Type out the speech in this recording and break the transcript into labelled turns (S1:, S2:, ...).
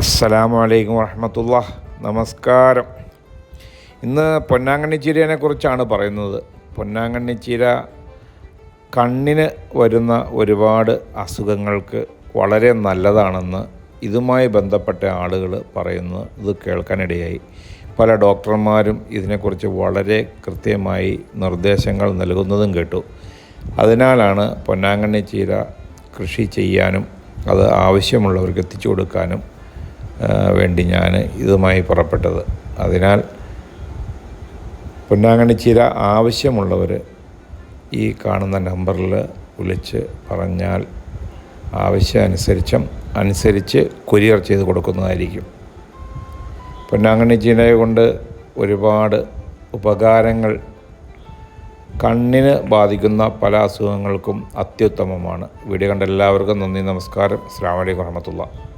S1: അസ്സലാമു അലൈക്കും വറഹമത്തുള്ള നമസ്കാരം. ഇന്ന് പൊന്നാങ്കണ്ണി ചീരനെ കുറിച്ചാണ് പറയുന്നത്. പൊന്നാങ്കണ്ണി ചീര കണ്ണിന് വരുന്ന ഒരുപാട് അസുഖങ്ങൾക്ക് വളരെ നല്ലതാണെന്ന് ഇതുമായി ബന്ധപ്പെട്ട ആളുകൾ പറയുന്നത് ഇത് കേൾക്കാനിടയായി. പല ഡോക്ടർമാരും ഇതിനെക്കുറിച്ച് വളരെ കൃത്യമായി നിർദ്ദേശങ്ങൾ നൽകുന്നതും കേട്ടു. അതിനാലാണ് പൊന്നാങ്കണ്ണി ചീര കൃഷി ചെയ്യാനും അത് ആവശ്യമുള്ളവർക്ക് എത്തിച്ചു കൊടുക്കാനും വേണ്ടി ഞാൻ ഇതുമായി പുറപ്പെട്ടത്. അതിനാൽ പൊന്നാങ്കണ്ണി ചീര ആവശ്യമുള്ളവർ ഈ കാണുന്ന നമ്പറിൽ വിളിച്ച് പറഞ്ഞാൽ ആവശ്യമനുസരിച്ചും അനുസരിച്ച് കൊരിയർ ചെയ്ത് കൊടുക്കുന്നതായിരിക്കും. പൊന്നാങ്കണ്ണി ചീനയെ കൊണ്ട് ഒരുപാട് ഉപകാരങ്ങൾ കണ്ണിന് ബാധിക്കുന്ന പല അസുഖങ്ങൾക്കും അത്യുത്തമമാണ്. വീഡിയോ കണ്ട എല്ലാവർക്കും നന്ദി നമസ്കാരം. അസ്സാം വലൈക്കും